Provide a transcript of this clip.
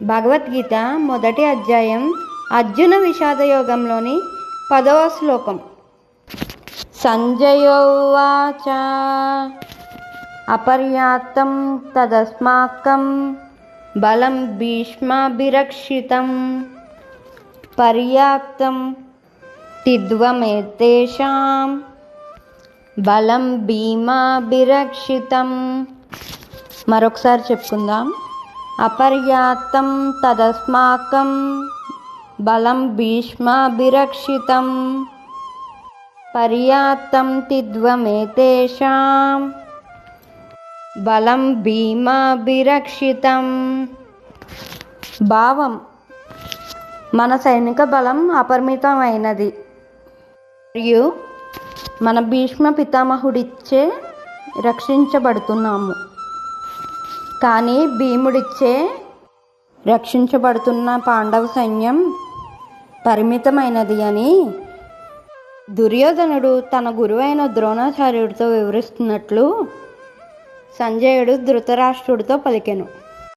భగవద్గీత మొదటి అధ్యాయం అర్జున విషాదయోగంలోని పదవ శ్లోకం. సంజయోవాచ అపర్యాప్తం తదస్మాకం బలం భీష్మాభిరక్షితం. పర్యాప్తం తిద్వమేతేషాం బలం భీమాభిరక్షితం. మరొకసారి చెప్పుకుందాం. అపర్యాప్తం తదస్మాకం బలం భీష్మాభిరక్షితం. పర్యాప్తం తిద్వమేతేషాం బలం భీమాభిరక్షితం. భావం మన సైనిక బలం అపరిమితమైనది. మరియు మన భీష్మ పితామహుడిచ్చే రక్షించబడుతున్నాము. కానీ భీముడిచ్చే రక్షించబడుతున్న పాండవ సైన్యం పరిమితమైనది అని దుర్యోధనుడు తన గురువైన ద్రోణాచార్యుడితో వివరిస్తున్నట్లు సంజయుడు ధృతరాష్ట్రుడితో పలికెను.